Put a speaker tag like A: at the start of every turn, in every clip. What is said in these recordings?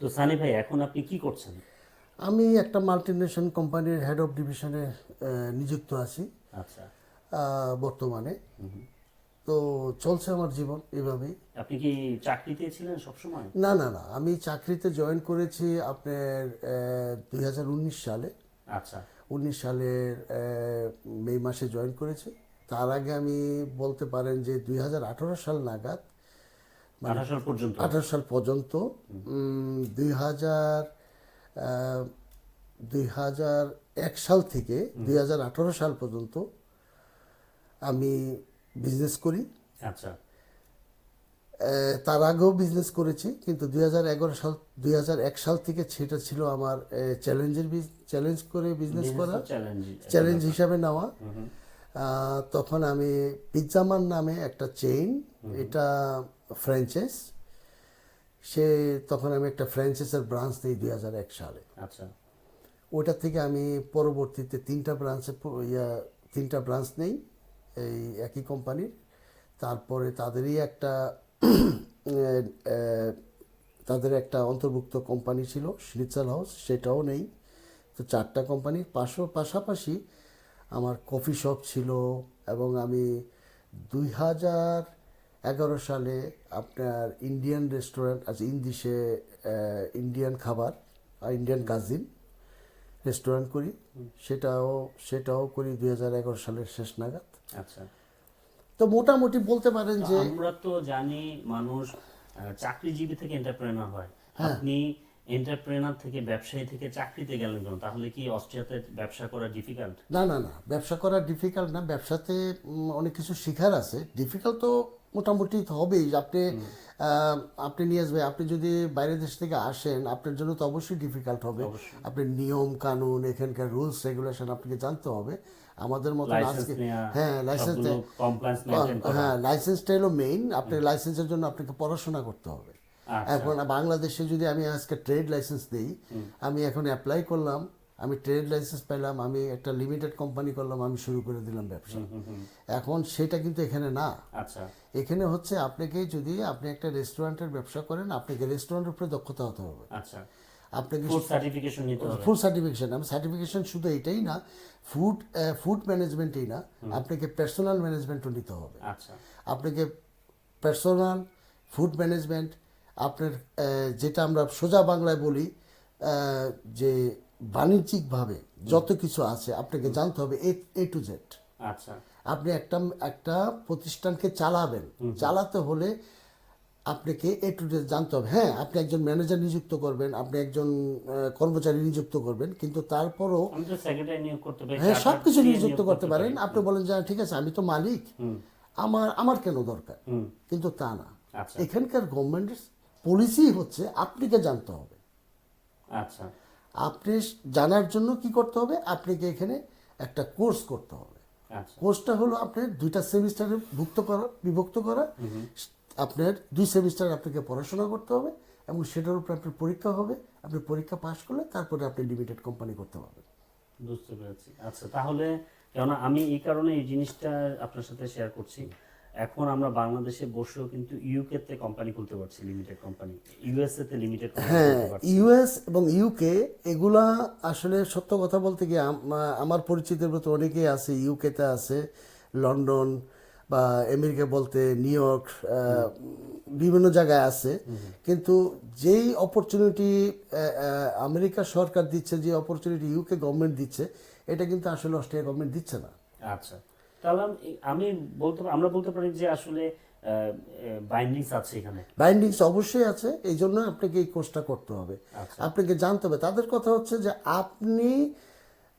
A: তো সানি ভাই এখন আপনি কি করছেন?
B: আমি একটা মাল্টিনেশন কোম্পানির হেড অফ ডিভিশনে নিযুক্ত আছি।
A: আচ্ছা।
B: বর্তমানে। তো চলছে আমার জীবন এভাবেই।
A: আপনি কি চাকরিতে ছিলেন সবসময়?
B: না না না। আমি চাকরিতে জয়েন করেছি আপনার দুই হাজার উনিশ সালে।
A: আচ্ছা।
B: উনিশ সালের মে মাসে জয়েন করেছি। তার আগে আমি বলতে পারেন যে দুই হাজার আঠারো সাল নাগাদ
A: আঠারো সাল পর্যন্ত।
B: আঠারো সাল পর্যন্ত দুই হাজার দুই হাজার এক সাল থেকে দুই হাজার আঠারো সাল পর্যন্ত আমি বিজনেস করি।
A: আচ্ছা।
B: তার আগেও বিজনেস করেছি কিন্তু দুই হাজার এগারো সাল দুই হাজার এক সাল থেকে সেটা ছিল আমার চ্যালেঞ্জের চ্যালেঞ্জ করে বিজনেস করা।
A: চ্যালেঞ্জ
B: চ্যালেঞ্জ হিসাবে নেওয়া। তখন আমি পিৎজামান নামে একটা চেইন এটা ফ্র্যাঞ্চাইজ সে তখন আমি একটা ফ্র্যাঞ্চাইজের ব্রাঞ্চ দিই দুই হাজার এক সালে।
A: আচ্ছা।
B: ওটা থেকে আমি পরবর্তীতে তিনটা ব্রাঞ্চে ইয়া তিনটা ব্রাঞ্চ নেই এই একই কোম্পানির তারপরে তাদেরই একটা তাদের একটা অন্তর্ভুক্ত কোম্পানি ছিল স্নিচাল হাউস সেটাও নেই। তো চারটা কোম্পানির পাশো পাশাপাশি আমার কফি শপ ছিল এবং আমি দুই হাজার এগারো সালে আপনার ইন্ডিয়ান রেস্টুরেন্ট আছে ইন্দিশে ইন্ডিয়ান খাবার আর ইন্ডিয়ান কাজিন রেস্টুরেন্ট করি। সেটাও সেটাও করি দুই হাজার এগারো সালের শেষ নাগাদ।
A: আচ্ছা।
B: তো মোটামুটি বলতে পারেন যে
A: আমরা তো জানি মানুষ চাকরিজীবী থেকে এন্টারপ্রেনার হয়।
B: হ্যাঁ।
A: আপনি এন্টারপ্রেনার থেকে ব্যবসায়ী থেকে চাকরিতে গেলেন কেন? তাহলে কি অস্ট্রিয়াতে ব্যবসা করা ডিফিকাল্ট
B: না না না ব্যবসা করা ডিফিকাল্ট না। ব্যবসাতে অনেক কিছু শেখার আছে। ডিফিকাল্ট তো মোটামুটি তো হবেই আপনি আপনি নিয়ে আসবে আপনি যদি বাইরের দেশ থেকে আসেন আপনার জন্য তো অবশ্যই ডিফিকাল্ট হবে। আপনার নিয়ম কানুন এখানকার রুলস রেগুলেশন আপনাকে জানতে হবে। আমাদের মতো আজকে হ্যাঁ লাইসেন্স হ্যাঁ লাইসেন্সটা হলো মেইন আপনার লাইসেন্সের জন্য আপনাকে পড়াশোনা করতে হবে।
A: আচ্ছা।
B: এখন বাংলাদেশে যদি আমি আজকে ট্রেড লাইসেন্স দিই আমি এখন অ্যাপ্লাই করলাম। আমি ট্রেড লাইসেন্স পেলাম আমি একটা লিমিটেড কোম্পানি করলাম আমি শুরু করে দিলাম ব্যবসা। এখন সেটা কিন্তু এখানে না।
A: আচ্ছা।
B: এখানে হচ্ছে আপনাকে যদি আপনি একটা রেস্টুরেন্টের ব্যবসা করেন আপনাকে রেস্টুরেন্টের উপরে দক্ষতা হতে হবে।
A: আচ্ছা।
B: আপনাকে
A: ফুড সার্টিফিকেশন নিতে হবে।
B: ফুড সার্টিফিকেশন আমি সার্টিফিকেশন শুধু এটাই না ফুড ফুড ম্যানেজমেন্টই না আপনাকে পার্সোনাল ম্যানেজমেন্টও নিতে হবে।
A: আচ্ছা।
B: আপনাকে পার্সোনাল ফুড ম্যানেজমেন্ট আপনার যেটা আমরা সোজা বাংলায় বলি যে বাণিজ্যিকভাবে যত কিছু আছে আপনাকে জানতে হবে এ এ টু জেড।
A: আচ্ছা।
B: আপনি একটা একটা প্রতিষ্ঠানকে চালাবেন। চালাতে হলে আপনাকে এ টু জেড জানতে হবে। হ্যাঁ আপনি একজন ম্যানেজার নিযুক্ত করবেন আপনি একজন কর্মচারী নিযুক্ত করবেন কিন্তু তারপরও হ্যাঁ সব কিছু নিযুক্ত করতে পারেন। আপনি বলেন যে ঠিক আছে আমি তো মালিক। আমার আমার কেন দরকার? কিন্তু তা না।
A: আচ্ছা।
B: এখানকার গভর্নমেন্টের পলিসি হচ্ছে আপনাকে জানতে হবে।
A: আচ্ছা।
B: আপনি জানার জন্য কি করতে হবে? আপনাকে এখানে একটা কোর্স করতে হবে।
A: আচ্ছা।
B: কোর্সটা হলো আপনার দুইটা সেমিস্টারে ভুক্ত করা বিভক্ত করা। আপনার দুই সেমিস্টার আপনাকে পড়াশোনা করতে হবে এবং সেটার উপর আপনার পরীক্ষা হবে। আপনি পরীক্ষা পাশ করলে তারপরে আপনি লিমিটেড কোম্পানি করতে পারবেন।
A: বুঝতে পেরেছি। আচ্ছা তাহলে কেননা আমি এই কারণে এই জিনিসটা আপনার সাথে শেয়ার করছি। এখন আমরা বাংলাদেশে বসেও কিন্তু ইউকে তে কোম্পানি খুলতে পারছি লিমিটেড কোম্পানি ইউএসএ তে লিমিটেড
B: হ্যাঁ ইউএস এবং ইউকে এগুলা আসলে সত্য কথা বলতে গিয়ে আমার পরিচিতের মতো অনেকেই আছে ইউকেতে আছে লন্ডন বা আমেরিকা বলতে নিউ ইয়র্ক বিভিন্ন জায়গায় আছে। কিন্তু যেই অপরচুনিটি আমেরিকা সরকার দিচ্ছে যে অপরচুনিটি ইউকে গভর্নমেন্ট দিচ্ছে এটা কিন্তু আসলে অস্ট্রেলিয়া গভর্নমেন্ট দিচ্ছে না।
A: আচ্ছা। তাহলে আমি বলতে আমরা বলতে পারি যে আসলে বাইন্ডিংস আছে এখানে।
B: বাইন্ডিংস অবশ্যই আছে এই জন্য আপনাকে এই কোর্সটা করতে হবে।
A: আচ্ছা।
B: আপনাকে জানতে হবে তাদের কথা হচ্ছে যে আপনি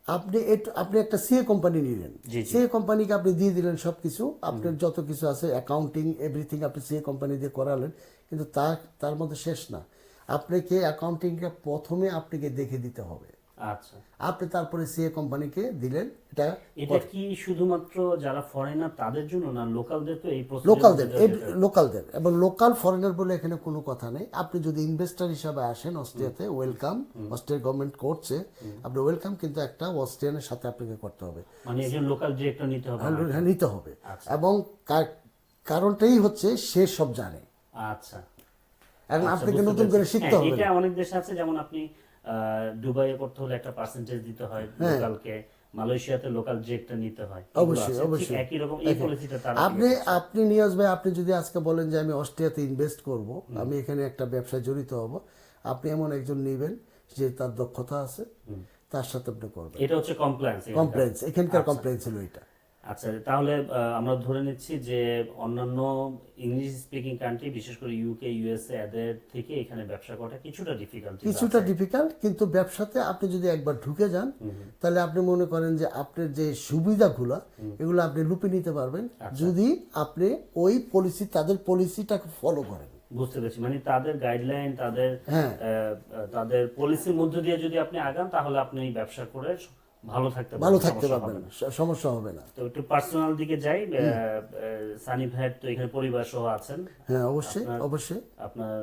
B: আপনি একটু- আপনি একটা সিএ কোম্পানি নিলেন। সিএ কোম্পানিকে আপনি দিয়ে দিলেন সব কিছু আপনার যত কিছু আছে অ্যাকাউন্টিং এভরিথিং আপনি সিএ কোম্পানি দিয়ে করালেন কিন্তু তার তার মধ্যে শেষ না। আপনাকে অ্যাকাউন্টিংটা প্রথমে আপনাকে দেখে দিতে হবে।
A: আচ্ছা।
B: আপনি তারপরে সিএ কোম্পানিকে দিলেন এটা
A: এটা কি শুধুমাত্র যারা ফরেনার তাদের জন্য না লোকালদের তো এই
B: লোকালদের
A: যেটা-
B: লোকালদের এবং লোকাল ফরেনার বলে এখানে কোনো কথা নেই। আপনি যদি ইনভেস্টর হিসাবে আসেন অস্ট্রিয়াতে ওয়েলকাম অস্ট্রিয়া গভর্নমেন্ট করছে আপনি ওয়েলকাম কিন্তু একটা অস্ট্রিয়ানের সাথে আপনাকে করতে হবে।
A: মানে একজন লোকাল ডিরেক্টর নিতে হবে
B: হ্যাঁ, নিতে হবে। এবং কারণটাই হচ্ছে সে সব জানে।
A: আচ্ছা।
B: এখন
A: আচ্ছা,
B: আপনাকে নতুন করে শিখতে
A: হ্যাঁ,
B: হবে
A: এটা অনেক দেশে আছে যেমন আপনি দুবাইয়ে করতে হলে একটা পার্সেন্টেজ দিতে হয়
B: হ্যাঁ।
A: লোকালকে মালয়েশিয়াতে লোকাল জেটটা নিতে হয়।
B: অবশ্যই, অবশ্যই।
A: একই রকম এই পলিসিটা তারা
B: আপনি আপনি নিয়াজ ভাই আপনি যদি আজকে বলেন যে আমি অস্ট্রিয়াতে ইনভেস্ট করব আমি এখানে একটা ব্যবসায় জড়িত হব আপনি এমন একজন নেবেন যে তার দক্ষতা আছে তার সাথে আপনি করবেন।
A: এটা হচ্ছে কমপ্লায়েন্স
B: কমপ্লেন্স এখানকার কমপ্লেন্স ছিল এটা।
A: আচ্ছা তাহলে আমরা ধরে নিচ্ছি যে অন্যান্য ইংলিশ স্পিকিং কান্ট্রি বিশেষ করে ইউকে ইউএসএ এদের থেকে এখানে ব্যবসা করাটা কিছুটা ডিফিকাল্ট
B: কিছুটা ডিফিকাল্ট কিন্তু ব্যবসাতে আপনি যদি একবার ঢুকে যান তাহলে আপনি মনে করেন যে আপনার যে সুবিধাগুলো এগুলো আপনি লুপে নিতে পারবেন। যদি আপনি ওই পলিসি তাদের পলিসিটাকে ফলো করেন।
A: বুঝতে পেরেছি মানে তাদের গাইডলাইন তাদের
B: হ্যাঁ।
A: তাদের পলিসির মধ্য দিয়ে যদি আপনি আগান তাহলে আপনি ব্যবসা করে ভালো থাকতে
B: ভালো থাকতে পারবেন। সমস্যা হবে না।
A: তো একটু পার্সোনাল দিকে যাই সানি ভাইয়ের তো এখানে পরিবার সহ আছেন।
B: হ্যাঁ অবশ্যই অবশ্যই।
A: আপনার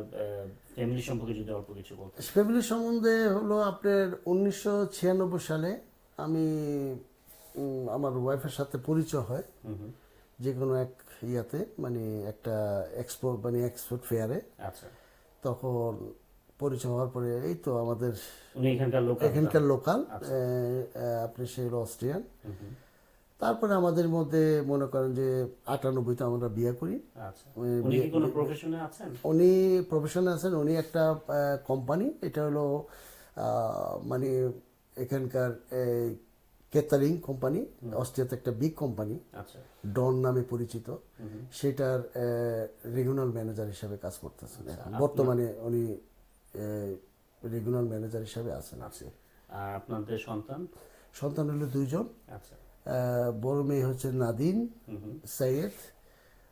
A: ফ্যামিলি সম্পর্কে যদি অল্প কিছু বলতেন।
B: ফ্যামিলি সম্বন্ধে হলো আপনার উনিশশো ছিয়ানব্বই সালে আমি আমার ওয়াইফের সাথে পরিচয় হয়। যে কোনো এক ইয়াতে মানে একটা এক্সপো মানে এক্সপোর্ট ফেয়ারে
A: আচ্ছা।
B: তখন পরিচয় হওয়ার পরে এই তো আমাদের
A: এখানকার
B: লোকাল আপনি সে অস্ট্রিয়ান। তারপরে আমাদের মধ্যে মনে করেন যে আটানব্বইতে আমরা বিয়ে করি।
A: আচ্ছা। উনি প্রফেশনে আছেন?
B: উনি একটা কোম্পানি এটা হলো মানে এখানকার কেতারিং কোম্পানি অস্ট্রিয়াতে একটা বিগ কোম্পানি
A: আচ্ছা।
B: ডন নামে পরিচিত। সেটার রিজিওনাল ম্যানেজার হিসাবে কাজ করতেছেন বর্তমানে উনি রিজিওনাল ম্যানেজার হিসাবে আছেন আছে
A: আর আপনাদের সন্তান?
B: সন্তান হলো দুইজন।
A: আচ্ছা।
B: বড় মেয়ে হচ্ছে নাদিন সৈয়দ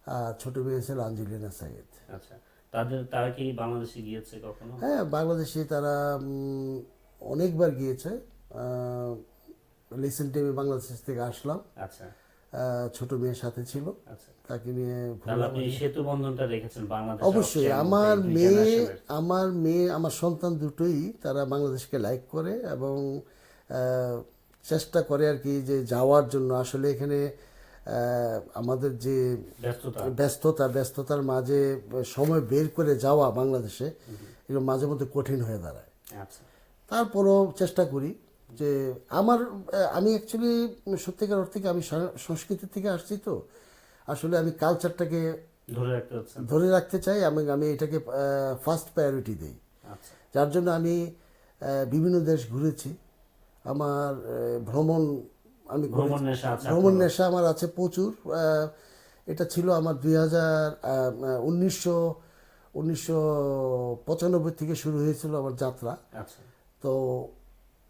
B: আর ছোট মেয়ে হচ্ছে আঞ্জলিনা সৈয়দ।
A: আচ্ছা। তাদের তারা কি বাংলাদেশে গিয়েছে কখনো?
B: হ্যাঁ বাংলাদেশে তারা অনেকবার গিয়েছে। রিসেন্ট টাইমে বাংলাদেশ থেকে আসলাম।
A: আচ্ছা।
B: ছোট মেয়ের সাথে ছিল।
A: আচ্ছা।
B: তাকে নিয়ে
A: সেতু বন্ধনটা রেখেছেন বাংলাদেশ
B: অবশ্যই আমার মেয়ে আমার মেয়ে আমার সন্তান দুটোই তারা বাংলাদেশকে লাইক করে এবং চেষ্টা করে আর কি যে যাওয়ার জন্য। আসলে এখানে আমাদের যে
A: ব্যস্ততা।
B: ব্যস্ততা ব্যস্ততার মাঝে সময় বের করে যাওয়া বাংলাদেশে এগুলো মাঝে মধ্যে কঠিন হয়ে দাঁড়ায়।
A: আচ্ছা।
B: তারপরও চেষ্টা করি। যে আমার আমি অ্যাকচুয়ালি সত্যিকার অর্থে আমি সং- সংস্কৃতি থেকে আসছি তো? আসলে আমি কালচারটাকে
A: ধরে রাখতে
B: ধরে রাখতে চাই এবং আমি এটাকে ফার্স্ট প্রায়োরিটি দিই। যার জন্য আমি বিভিন্ন দেশ ঘুরেছি। আমার ভ্রমণ আমি
A: ভ্রমণ নেশা
B: ভ্রমণ নেশা আমার আছে প্রচুর। এটা ছিল আমার দুই হাজার উনিশশো উনিশশো পঁচানব্বই থেকে শুরু হয়েছিল আমার যাত্রা।
A: আচ্ছা।
B: তো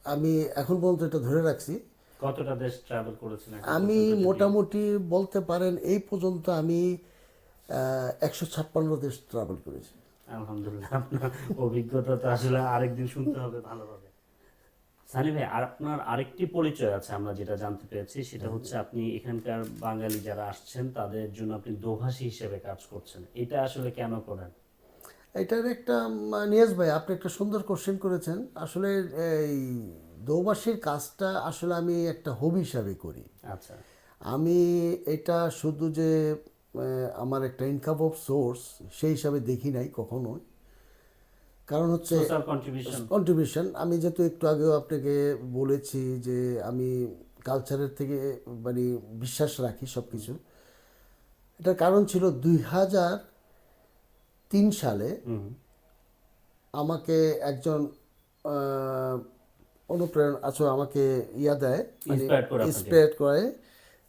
B: আমি এখন পর্যন্ত এটা ধরে রাখছি।
A: কতটা দেশ ট্রাভেল করেছেন
B: আমি মোটামুটি বলতে পারেন এই পর্যন্ত আমি একশো ছাপ্পান্ন দেশ ট্রাভেল করেছি।
A: আলহামদুলিল্লাহ আপনার অভিজ্ঞতা তো আসলে আরেকদিন শুনতে হবে ভালোভাবে। সানি ভাই আর আপনার আরেকটি পরিচয় আছে আমরা যেটা জানতে পেরেছি সেটা হচ্ছে আপনি এখানকার বাঙালি যারা আসছেন তাদের জন্য আপনি দোভাষী হিসেবে কাজ করছেন। এটা আসলে কেন করেন?
B: এটার একটা নিয়াজ ভাই আপনি একটা সুন্দর কোশ্চেন করেছেন। আসলে এই দৌবাসীর কাজটা আসলে আমি একটা হবি হিসাবে করি।
A: আচ্ছা।
B: আমি এটা শুধু যে আমার একটা ইনকাম অফ সোর্স সেই হিসাবে দেখি নাই কখনোই। কারণ হচ্ছে
A: কন্ট্রিবিউশন
B: কন্ট্রিবিউশন আমি যেহেতু একটু আগেও আপনাকে বলেছি যে আমি কালচারের থেকে মানে বিশ্বাস রাখি সব কিছু এটার কারণ ছিল দুই হাজার তিন সালে আমাকে একজন অনুপ্রেরণা আছো আমাকে ইয়া দেয় মানে ইন্সপায়ার করে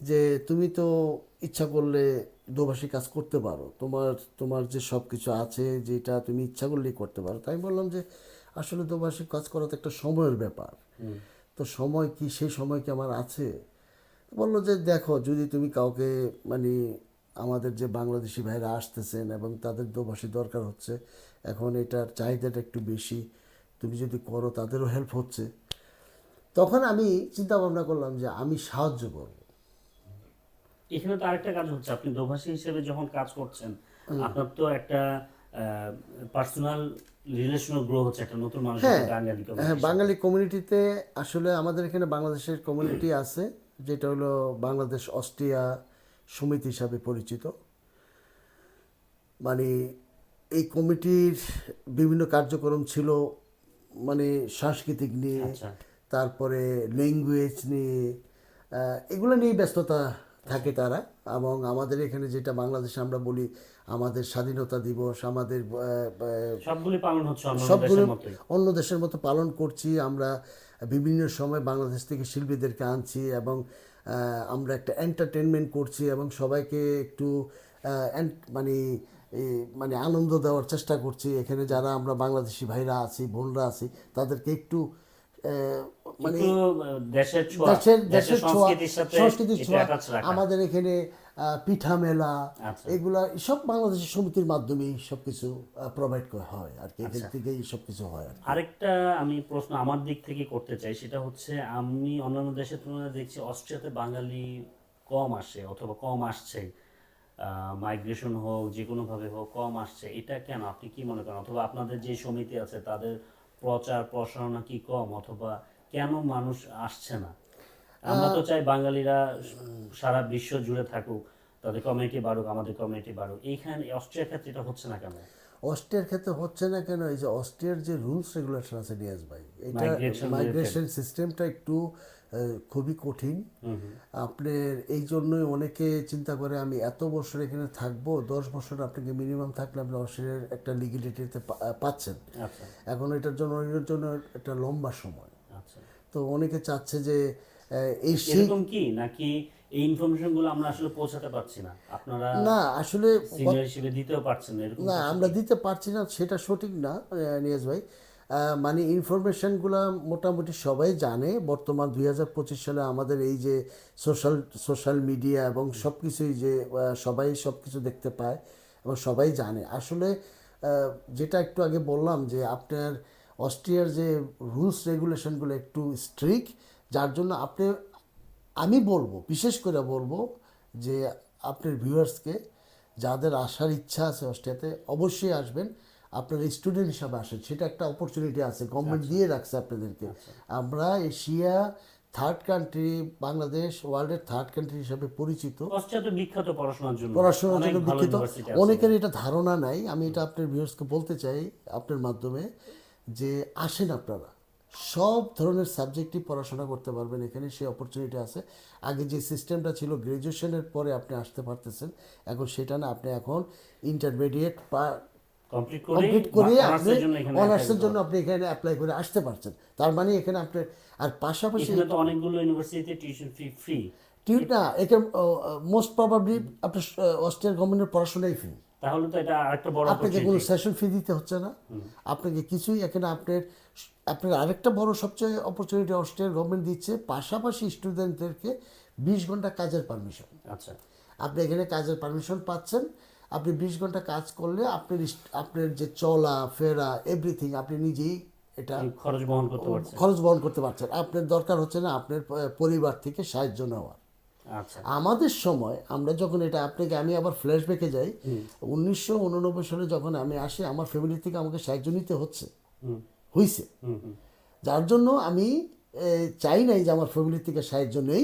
B: যে তুমি তো ইচ্ছা করলে দোভাষী কাজ করতে পারো। তোমার তোমার যে সব কিছু আছে যেটা তুমি ইচ্ছা করলেই করতে পারো। তাই বললাম যে আসলে দোভাষী কাজ করা তো একটা সময়ের ব্যাপার। তো সময় কি সেই সময় কি আমার আছে? বলল যে দেখো যদি তুমি কাউকে মানে আমাদের যে বাংলাদেশি ভাইরা আসতেছেন এবং তাদের দোভাষী দরকার হচ্ছে এখন এটার চাহিদাটা একটু বেশি তুমি যদি করো তাদেরও হেল্প হচ্ছে। তখন আমি চিন্তা ভাবনা করলাম যে আমি সাহায্য করব।
A: এখানে তো আরেকটা কাজ হচ্ছে আপনি দোভাষী হিসেবে যখন কাজ করছেন আপনার তো একটা পার্সোনাল রিলেশনাল গ্রো হচ্ছে একটা নতুন মানুষের
B: হ্যাঁ।
A: বাঙালি
B: হ্যাঁ বাঙালি কমিউনিটিতে আসলে আমাদের এখানে বাংলাদেশের কমিউনিটি আছে যেটা হলো বাংলাদেশ অস্ট্রিয়া সমিতি হিসাবে পরিচিত। মানে এই কমিটির বিভিন্ন কার্যক্রম ছিল মানে সাংস্কৃতিক নিয়ে
A: আচ্ছা।
B: তারপরে ল্যাঙ্গুয়েজ নিয়ে এগুলো নিয়ে ব্যস্ততা থাকে তারা। এবং আমাদের এখানে যেটা বাংলাদেশে আমরা বলি আমাদের স্বাধীনতা দিবস আমাদের
A: সবগুলি পালন হচ্ছে অন্য
B: সবগুলো অন্য দেশের মতো পালন করছি। আমরা বিভিন্ন সময় বাংলাদেশ থেকে শিল্পীদেরকে আনছি এবং আমরা একটা এন্টারটেনমেন্ট করছি এবং সবাইকে একটু মানে মানে আনন্দ দেওয়ার চেষ্টা করছি। এখানে যারা আমরা বাংলাদেশি ভাইরা আছি বোনরা আছি তাদেরকে একটু মানে
A: দেশের ছোঁয়া সংস্কৃতির
B: ছোঁয়া। আমাদের এখানে পিঠা মেলা
A: আচ্ছা।
B: এগুলা সব বাংলাদেশের সমিতির মাধ্যমেই সবকিছু প্রোভাইড করা হয় আর কি।
A: আচ্ছা।
B: এখান থেকেই সবকিছু হয়
A: আরেকটা আমি প্রশ্ন আমার দিক থেকে করতে চাই সেটা হচ্ছে আমি অন্যান্য দেশের তুলনায় দেখছি অস্ট্রিয়াতে বাঙালি কম আসে অথবা কম আসছে। মাইগ্রেশন হোক যে কোনো ভাবে হোক কম আসছে। এটা কেন? আপনি কি মনে করেন? অথবা আপনাদের যে সমিতি আছে তাদের প্রচার প্রসারণা কি কম অথবা কেন মানুষ আসছে না? আমরা তো চাই বাঙালিরা সারা বিশ্ব জুড়ে থাকুক তাদের কমিউনিটি বাড়ুক আমাদের কমিউনিটি বাড়ুক। এইখানে অস্ট্রিয়ার ক্ষেত্রে এটা হচ্ছে না কেন?
B: অস্ট্রিয়ার ক্ষেত্রে হচ্ছে না কেন? এই যে অস্ট্রিয়ার যে রুলস রেগুলেশন আছে নিয়াজ ভাই এটা মাইগ্রেশন সিস্টেমটা একটু খুবই কঠিন। আপনার এই জন্যই অনেকে চিন্তা করে আমি এত বছর এখানে থাকব দশ বছর আপনাকে মিনিমাম থাকলে আপনি অস্ট্রেলিয়ার একটা লিগিলিটিতে পাচ্ছেন।
A: আচ্ছা।
B: এখন এটার জন্য এটার জন্য একটা লম্বা সময়।
A: আচ্ছা।
B: তো অনেকে চাচ্ছে যে এই সেই
A: এরকম কি? নাকি এই ইনফরমেশনগুলো আমরা আসলে পৌঁছাতে পারছি না? আপনারা
B: না আসলে
A: সিনিয়র হিসেবে দিতেও পারছেন না এরকম
B: না আমরা দিতে পারছি না সেটা সঠিক না নিয়াজ ভাই। মানে ইনফরমেশনগুলো মোটামুটি সবাই জানে। বর্তমান দুই হাজার পঁচিশ সালে আমাদের এই যে সোশ্যাল সোশ্যাল মিডিয়া এবং সব কিছুই যে সবাই সব কিছু দেখতে পায় এবং সবাই জানে। আসলে যেটা একটু আগে বললাম যে আপনার অস্ট্রিয়ার যে রুলস রেগুলেশনগুলো একটু স্ট্রিক্ট যার জন্য আপনি, আমি বলব, বিশেষ করে বলব যে আপনার ভিউয়ার্সকে যাদের আসার ইচ্ছা আছে অস্ট্রিয়াতে অবশ্যই আসবেন। আপনার স্টুডেন্ট হিসাবে আসেন সেটা একটা অপরচুনিটি আছে গভর্নমেন্ট দিয়ে রাখছে আপনাদেরকে। আমরা এশিয়া থার্ড কান্ট্রি বাংলাদেশ ওয়ার্ল্ডের থার্ড কান্ট্রি হিসাবে পরিচিত।
A: বিখ্যাত পড়াশোনার জন্য।
B: পড়াশোনার জন্য বিখ্যাত। অনেকের এটা ধারণা নাই আমি এটা আপনার ভিউয়ার্সকে বলতে চাই আপনার মাধ্যমে যে আসেন আপনারা। সব ধরনের সাবজেক্টই পড়াশোনা করতে পারবেন এখানে সেই অপরচুনিটি আছে। আগে যে সিস্টেমটা ছিল গ্র্যাজুয়েশনের পরে আপনি আসতে পারতেছেন। এখন সেটা না আপনি এখন ইন্টারমিডিয়েট বা
A: কমপ্লিট করে
B: আপনি
A: অনার্সের জন্য
B: আপনি এখানে অ্যাপ্লাই করে আসতে পারছেন। তার মানে এখানে আপনার আর পাশাপাশি
A: তো অনেকগুলো ইউনিভার্সিটিতে টিউশন ফি ফ্রি
B: টিউট না এখানে মোস্ট প্রবাবলি আপনার অস্ট্রেলিয়ার গভর্নমেন্টের পড়াশোনাই ফ্রি
A: তাহলে তো এটা আরেকটা বড়
B: আপনাকে কোনো সেশন ফি দিতে হচ্ছে না। আপনাকে কিছুই এখানে আপনার আপনার আরেকটা বড় সবচেয়ে অপরচুনিটি অস্ট্রেলিয়ার গভর্নমেন্ট দিচ্ছে পাশাপাশি স্টুডেন্টদেরকে বিশ ঘণ্টা কাজের পারমিশন
A: আচ্ছা।
B: আপনি এখানে কাজের পারমিশন পাচ্ছেন। আপনি বিশ ঘণ্টা কাজ করলে আপনার আপনার যে চলা ফেরা এভরিথিং আপনি নিজেই এটা
A: খরচ বহন করতে পারছেন।
B: খরচ বহন করতে পারছেন। আপনার দরকার হচ্ছে না আপনার পরিবার থেকে সাহায্য নেওয়ার।
A: আচ্ছা।
B: আমাদের সময় আমরা যখন এটা আপনাকে আমি আবার ফ্ল্যাশব্যাকে যাই উনিশশো উননব্বই সালে যখন আমি আসি আমার ফ্যামিলি থেকে আমাকে সাহায্য নিতে হচ্ছে। হয়েছে যার জন্য আমি চাই নাই যে আমার ফ্যামিলি থেকে সাহায্য নেই।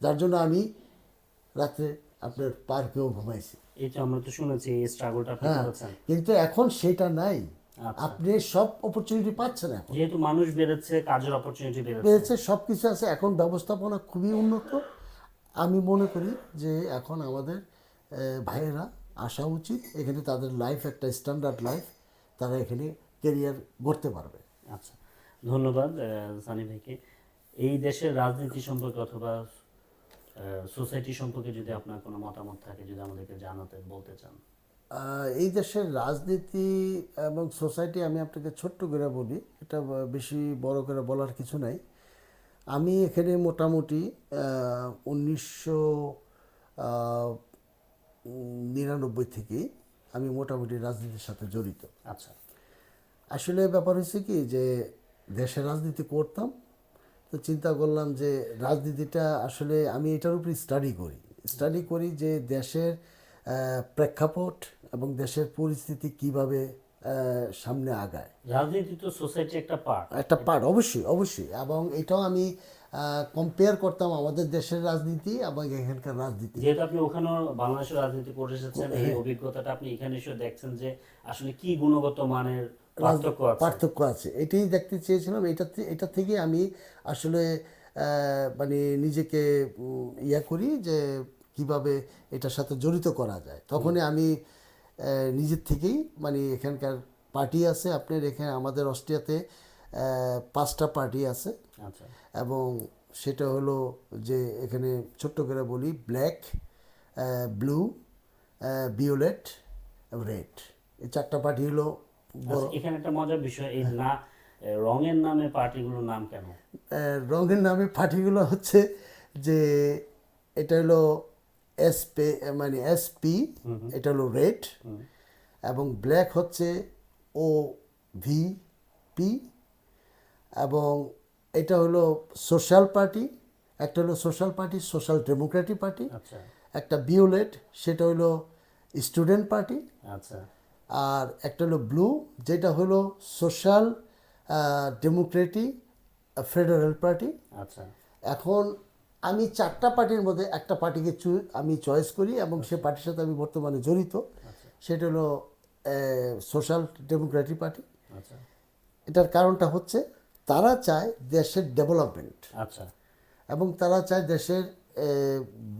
B: যার জন্য আমি রাত্রে আপনার পার্কেও ঘুমাইছি।
A: তো আমরা তো শুনেছি এই স্ট্রাগলটা
B: হ্যাঁ কিন্তু এখন সেটা নাই।
A: আচ্ছা।
B: আপনি সব অপরচুনিটি পাচ্ছেন এখন।
A: যেহেতু মানুষ বেড়েছে কাজের অপরচুনিটি বেড়েছে।
B: পেয়েছে সব কিছু আছে এখন ব্যবস্থাপনা খুবই উন্নত। আমি মনে করি যে এখন আমাদের ভাইয়েরা আসা উচিত এখানে তাদের লাইফ একটা স্ট্যান্ডার্ড লাইফ তারা এখানে কেরিয়ার গড়তে পারবে।
A: আচ্ছা ধন্যবাদ সানি ভাইকে। এই দেশের রাজনীতি সম্পর্কে অথবা সোসাইটি সম্পর্কে যদি আপনার কোনো মতামত থাকে যদি আমাদেরকে জানাতে বলতে চান।
B: এই দেশের রাজনীতি এবং সোসাইটি আমি আপনাকে ছোট্ট করে বলি এটা বেশি বড় করে বলার কিছু নাই। আমি এখানে মোটামুটি উনিশশো নিরানব্বই থেকেই আমি মোটামুটি রাজনীতির সাথে জড়িত।
A: আচ্ছা।
B: আসলে ব্যাপার হয়েছে কি যে দেশের রাজনীতি করতাম তো চিন্তা করলাম যে রাজনীতিটা আসলে আমি এটার উপরে স্টাডি করি। স্টাডি করি যে দেশের প্রেক্ষাপট এবং দেশের পরিস্থিতি কীভাবে সামনে আগায়।
A: রাজনীতি তো সোসাইটি একটা পার্ট
B: একটা পার্ট অবশ্যই অবশ্যই। এবং এটাও আমি কম্পেয়ার করতাম আমাদের দেশের রাজনীতি এবং এখানকার রাজনীতি।
A: যেহেতু আপনি ওখানে বাংলাদেশের রাজনীতি করে এসেছেন এই অভিজ্ঞতাটা আপনি এখানে এসে দেখছেন যে আসলে কি গুণগত মানের পার্থক্য আছে।
B: এটাই দেখতে চেয়েছিলাম এটা এটা থেকে আমি আসলে মানে নিজেকে ইয়া করি যে কীভাবে এটার সাথে জড়িত করা যায়। তখনই আমি নিজের থেকেই মানে এখানকার পার্টি আছে আপনার এখানে আমাদের অস্ট্রিয়াতে পাঁচটা পার্টি আছে।
A: আচ্ছা।
B: এবং সেটা হলো যে এখানে ছোট্ট করে বলি ব্ল্যাক ব্লু ভিওলেট রেড। এই চারটা পার্টি হলো
A: এখানে একটা মজার বিষয় এই না রঙের নামে পার্টিগুলোর নাম কেন?
B: রঙের নামে পার্টিগুলো হচ্ছে যে এটা হলো এস পে মানে এস পি এটা হলো রেড এবং ব্ল্যাক হচ্ছে ও ভি পি এবং এটা হলো সোশ্যাল পার্টি একটা হলো social party social democratic party
A: আচ্ছা।
B: একটা বিওলেট সেটা হলো স্টুডেন্ট পার্টি
A: আচ্ছা।
B: আর একটা হলো ব্লু যেটা হলো সোশ্যাল ডেমোক্রেটিক ফেডারেল পার্টি।
A: আচ্ছা।
B: এখন আমি চারটা পার্টির মধ্যে একটা পার্টিকে চু- আমি চয়েস করি এবং সে পার্টির সাথে আমি বর্তমানে জড়িত। সেটা হলো সোশ্যাল ডেমোক্রেটিক পার্টি।
A: আচ্ছা।
B: এটার কারণটা হচ্ছে তারা চায় দেশের ডেভেলপমেন্ট।
A: আচ্ছা।
B: এবং তারা চায় দেশের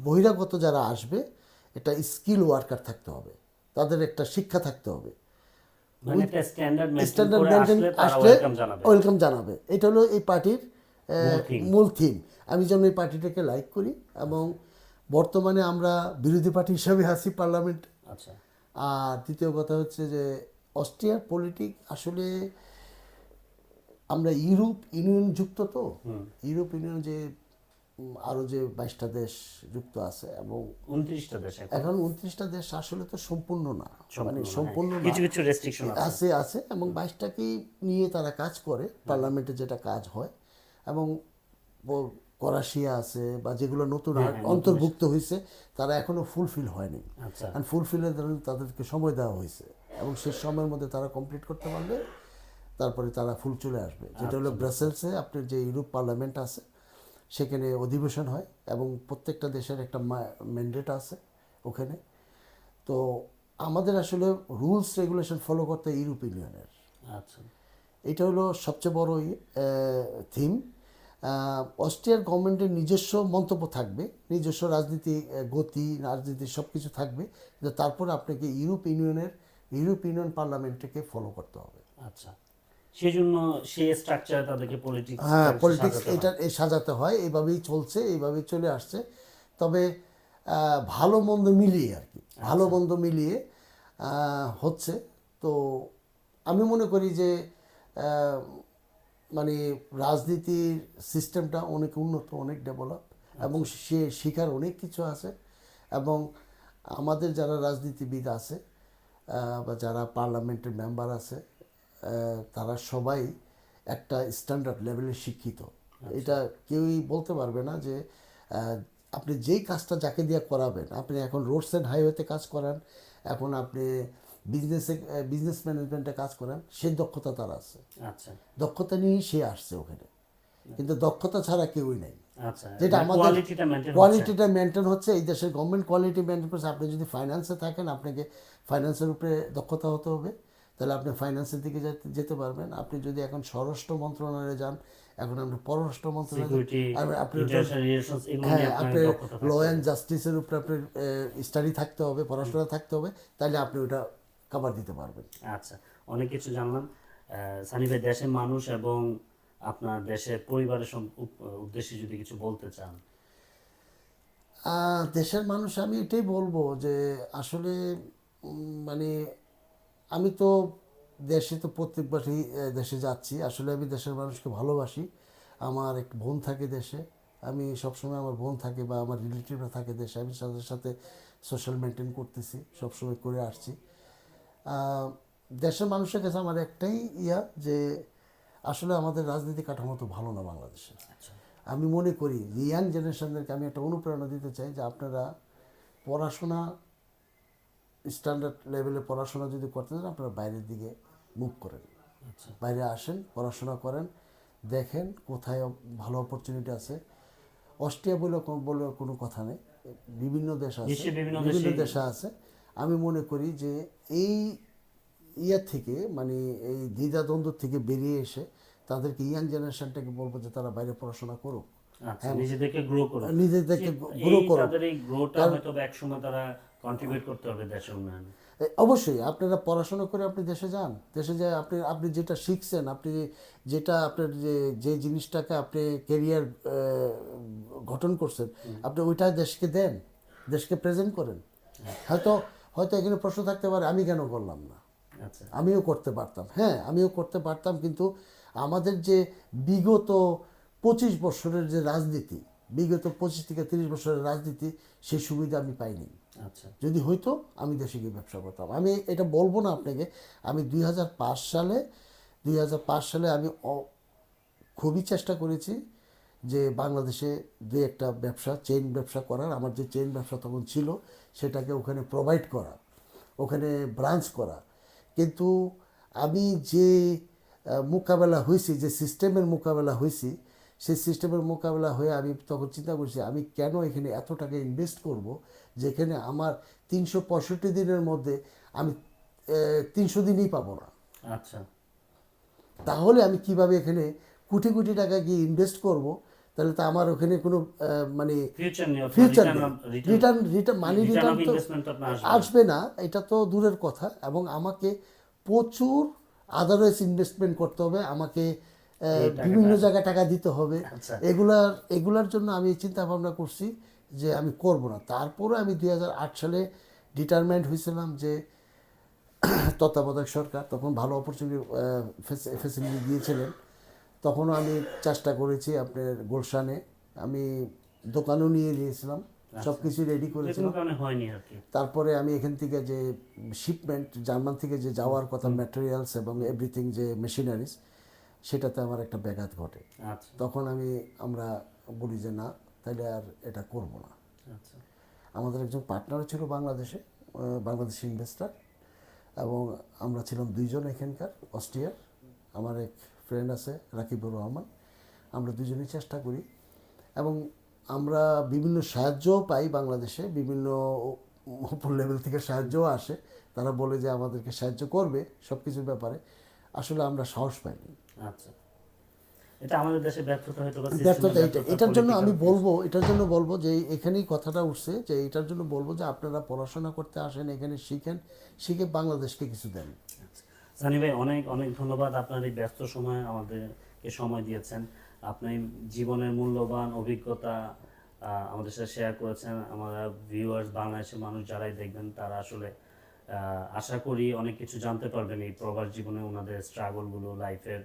B: বহিরাগত যারা আসবে এটা স্কিল ওয়ার্কার থাকতে হবে। তাদের একটা শিক্ষা থাকতে হবে।
A: মানে স্ট্যান্ডার্ড মেনটেন আসলে ওয়েলকাম জানাবে।
B: এটা হলো এই পার্টির
A: মূল
B: থিম আমি যেন এই পার্টিটাকে লাইক করি এবং বর্তমানে আমরা বিরোধী পার্টি হিসাবে আছি পার্লামেন্ট।
A: আচ্ছা।
B: আর দ্বিতীয় কথা হচ্ছে যে অস্ট্রিয়ার পলিটিক আসলে আমরা ইউরোপ ইউনিয়ন যুক্ত তো। ইউরোপ ইউনিয়ন যে উম, আরও যে বাইশটা দেশ যুক্ত আছে এবং
A: উনত্রিশটা দেশ এখন।
B: উনত্রিশটা দেশ আসলে তো সম্পূর্ণ না। মানে
A: সম্পূর্ণ, হ্যাঁ। কিছু কিছু রেস্ট্রিকশন আছে।
B: আছে এবং বাইশটাকেই নিয়ে তারা কাজ করে পার্লামেন্টে যেটা কাজ হয় এবং করাশিয়া আছে বা যেগুলো নতুন আর অন্তর্ভুক্ত হয়েছে তারা এখনও ফুলফিল হয়নি।
A: আচ্ছা।
B: আর ফুলফিলের জন্য তাদেরকে সময় দেওয়া হয়েছে এবং সেই সময়ের মধ্যে তারা কমপ্লিট করতে পারলে তারপরে তারা ফুল চলে আসবে। যেটা হলো ব্রাসেলসে আপনার যে ইউরোপ পার্লামেন্ট আছে সেখানে অধিবেশন হয় এবং প্রত্যেকটা দেশের একটা ম্যান্ডেট আছে ওখানে। তো আমাদের আসলে রুলস রেগুলেশন ফলো করতে ইউরোপ ইউনিয়নের
A: আচ্ছা।
B: এটা হলো সবচেয়ে বড় থিম অস্ট্রিয়ার গভর্নমেন্টের নিজস্ব মন্তব্য থাকবে নিজস্ব রাজনীতি গতি রাজনীতি সব কিছু থাকবে কিন্তু তারপরে আপনাকে ইউরোপ ইউনিয়নের ইউরোপ ইউনিয়ন পার্লামেন্টকে ফলো করতে হবে।
A: আচ্ছা। সেই জন্য সেই স্ট্রাকচারে তাদেরকে পলিটিক্স
B: হ্যাঁ পলিটিক্স এটা সাজাতে হয় এইভাবেই চলছে এইভাবেই চলে আসছে। তবে ভালো মন্দ মিলিয়ে আর কি ভালো মন্দ মিলিয়ে হচ্ছে। তো আমি মনে করি যে মানে রাজনীতির সিস্টেমটা অনেক উন্নত অনেক ডেভেলপ এবং সে শিখার অনেক কিছু আছে। এবং আমাদের যারা রাজনীতিবিদ আছে বা যারা পার্লামেন্টের মেম্বার আছে তারা সবাই একটা স্ট্যান্ডার্ড লেভেলে শিক্ষিত। এটা কেউই বলতে পারবে না যে আপনি যেই কাজটা যাকে দিয়ে করাবেন আপনি এখন রোডস অ্যান্ড হাইওয়েতে কাজ করান এখন আপনি বিজনেসে বিজনেস ম্যানেজমেন্টে কাজ করান সেই দক্ষতা তার আছে।
A: আচ্ছা।
B: দক্ষতা নিয়েই সে আসছে ওখানে। কিন্তু দক্ষতা ছাড়া কেউই নেই।
A: আচ্ছা
B: যেটা আমাদের
A: কোয়ালিটিটা মেনটেন
B: কোয়ালিটিটা মেনটেন হচ্ছে এই দেশের গভর্নমেন্ট কোয়ালিটি মেনটেন করছে। আপনি যদি ফাইন্যান্সে থাকেন আপনাকে ফাইন্যান্সের উপরে দক্ষতা হতে হবে। তাহলে আপনি ফাইন্যান্সের দিকে যেতে পারবেন। আপনি যদি এখন স্বরাষ্ট্র মন্ত্রণালয়ে যান এখন আপনি পররাষ্ট্র মন্ত্রণালয়ে আপনি হ্যাঁ
A: দক্ষতা
B: ল অ্যান্ড জাস্টিসের উপরে আপনার স্টাডি থাকতে হবে পড়াশোনা থাকতে হবে তাহলে আপনি ওটা কভার দিতে পারবেন।
A: আচ্ছা অনেক কিছু জানলাম। সানি ভাই দেশের মানুষ এবং আপনার দেশের পরিবারের উদ্দেশ্যে যদি কিছু বলতে চান।
B: আহ, দেশের মানুষ আমি এটাই বলব যে আসলে মানে আমি তো দেশে তো প্রত্যেকবারই আহ, দেশে যাচ্ছি। আসলে আমি দেশের মানুষকে ভালোবাসি। আমার এক বোন থাকে দেশে। আমি সবসময় আমার বোন থাকে বা আমার রিলেটিভরা থাকে দেশে। আমি তাদের সাথে সোশ্যাল মেনটেন করতেছি সবসময় করে আসছি। দেশের মানুষের কাছে আমার একটাই ইয়া যে আসলে আমাদের রাজনীতি কাঠামো তো ভালো না বাংলাদেশে
A: আচ্ছা।
B: আমি মনে করি ইয়াং জেনারেশনদেরকে আমি একটা অনুপ্রেরণা দিতে চাই যে আপনারা পড়াশোনা স্ট্যান্ডার্ড লেভেলে পড়াশোনা যদি করতে চান আপনারা বাইরের দিকে মুভ করেন।
A: আচ্ছা।
B: বাইরে আসেন পড়াশোনা করেন দেখেন কোথায় ভালো অপরচুনিটি আছে। অস্ট্রিয়া বলে বলে কোনো কথা নেই। বিভিন্ন দেশ আছে।
A: বিভিন্ন দেশে-
B: আছে। আমি মনে করি যে এই ইয়ে থেকে মানে এই দ্বিধাদ্বন্দ্ব থেকে বেরিয়ে এসে তাদেরকে ইয়াং জেনারেশনটাকে বলব যে তারা বাইরে পড়াশোনা করুক।
A: আচ্ছা নিজেদেরকে গ্রো করো
B: নিজেদেরকে গ্রো করুক।
A: তাদের এই গ্রোটা হয়তো একসময় তারা কন্ট্রিবিউট করতে হবে দেশের উন্নয়নে।
B: অবশ্যই আপনারা পড়াশোনা করে আপনি দেশে যান। দেশে যায় আপনি আপনি যেটা শিখছেন আপনি যেটা আপনার যে যে জিনিসটাকে আপনি কেরিয়ার গঠন করছেন আপনি ওইটা দেশকে দেন দেশকে প্রেজেন্ট করেন। হয়তো হয়তো এখানে প্রশ্ন থাকতে পারে আমি কেন করলাম না?
A: আচ্ছা।
B: আমিও করতে পারতাম। হ্যাঁ আমিও করতে পারতাম কিন্তু আমাদের যে বিগত পঁচিশ বছরের যে রাজনীতি বিগত পঁচিশ থেকে তিরিশ বছরের রাজনীতি সেই সুবিধা আমি পাইনি। যদি হইতো, আমি দেশে গিয়ে ব্যবসা করতাম। আমি এটা বলব না আপনাকে, আমি দুই হাজার পাঁচ সালে, দুই হাজার পাঁচ সালে আমি খুবই চেষ্টা করেছি যে বাংলাদেশে দুই একটা ব্যবসা চেইন ব্যবসা করার। আমার যে চেইন ব্যবসা তখন ছিল, সেটাকে ওখানে প্রোভাইড করা, ওখানে ব্রাঞ্চ করা। কিন্তু আমি যে মোকাবেলা হয়েছি যে সিস্টেমের মোকাবেলা হয়েছি সেই সিস্টেমের মোকাবেলা হয়ে আমি তখন চিন্তা করছি, আমি কেন এখানে এত টাকা ইনভেস্ট করব? যেখানে আমার তিনশো পঁয়ষট্টি দিনের মধ্যে আমি তিনশো দিনই পাবো না।
A: আচ্ছা।
B: তাহলে আমি কীভাবে এখানে কোটি কোটি টাকা গিয়ে ইনভেস্ট করব? তাহলে তো আমার ওখানে কোনো মানে
A: future return
B: return return money
A: return
B: তো
A: আসবে
B: না। এটা তো দূরের কথা। এবং আমাকে প্রচুর আদারওয়াইজ ইনভেস্টমেন্ট করতে হবে আমাকে বিভিন্ন জায়গায় টাকা দিতে হবে।
A: আচ্ছা।
B: এগুলার এগুলার জন্য আমি চিন্তা ভাবনা করছি। যে আমি করব না। তারপরে আমি দু হাজার আট সালে ডিটারমেন্ট হয়েছিলাম যে তত্ত্বাবধায়ক সরকার তখন ভালো অপরচুনিটি ফেসিলিটি দিয়েছিলেন। তখনও আমি চেষ্টা করেছি আপনার গুলশানে। আমি দোকানও নিয়ে নিয়েছিলাম সব কিছু রেডি করেছিলাম। তারপরে আমি এখান থেকে যে শিপমেন্ট জার্মান থেকে যে যাওয়ার কথা ম্যাটেরিয়ালস এবং এভরিথিং যে মেশিনারিজ সেটাতে আমার একটা ব্যাঘাত ঘটে।
A: আচ্ছা।
B: তখন আমি আমরা বলি যে না তাহলে আর এটা করব না।
A: আচ্ছা।
B: আমাদের একজন পার্টনারও ছিল বাংলাদেশে বাংলাদেশি ইনভেস্টার এবং আমরা ছিলাম দুইজন এখানকার অস্ট্রিয়ার। আমার এক ফ্রেন্ড আছে রাকিবুর রহমান। আমরা দুজনেই চেষ্টা করি। এবং আমরা বিভিন্ন সাহায্যও পাই বাংলাদেশে বিভিন্ন উপর লেভেল থেকে সাহায্যও আসে। তারা বলে যে আমাদেরকে সাহায্য করবে সব কিছুর ব্যাপারে। আসলে আমরা সাহস পাইনি।
A: আচ্ছা। এটা আমাদের দেশে ব্যর্থতা হয়তো
B: ব্যর্থতা এটা এটার জন্য আমি বলব এটার জন্য বলব যে এখানেই কথাটা উঠছে যে এটার জন্য বলব যে আপনারা পড়াশোনা করতে আসেন এখানে শিখেন শিখে বাংলাদেশকে কিছু দেন।
A: সানি ভাই অনেক অনেক ধন্যবাদ আপনার এই ব্যস্ত সময় আমাদেরকে সময় দিয়েছেন। আপনি জীবনের মূল্যবান অভিজ্ঞতা আমাদের সাথে শেয়ার করেছেন। আমরা ভিউয়ার্স বাংলাদেশের মানুষ যারাই দেখবেন তারা আসলে আশা করি অনেক কিছু জানতে পারবেন এই প্রবাস জীবনে ওনাদের স্ট্রাগলগুলো লাইফের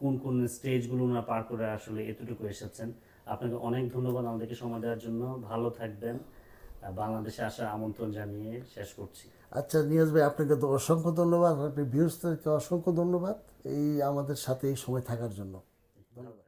A: কোন কোন স্টেজগুলো ওনারা পার করে আসলে এতটুকু এসেছেন। আপনাকে অনেক ধন্যবাদ আমাদেরকে সময় দেওয়ার জন্য। ভালো থাকবেন। বাংলাদেশে আসার আমন্ত্রণ জানিয়ে শেষ করছি।
B: আচ্ছা নিয়াজ ভাই, আপনাকে তো অসংখ্য ধন্যবাদ। আপনি বৃহস্পতিকে অসংখ্য ধন্যবাদ এই আমাদের সাথে এই সময় থাকার জন্য। ধন্যবাদ।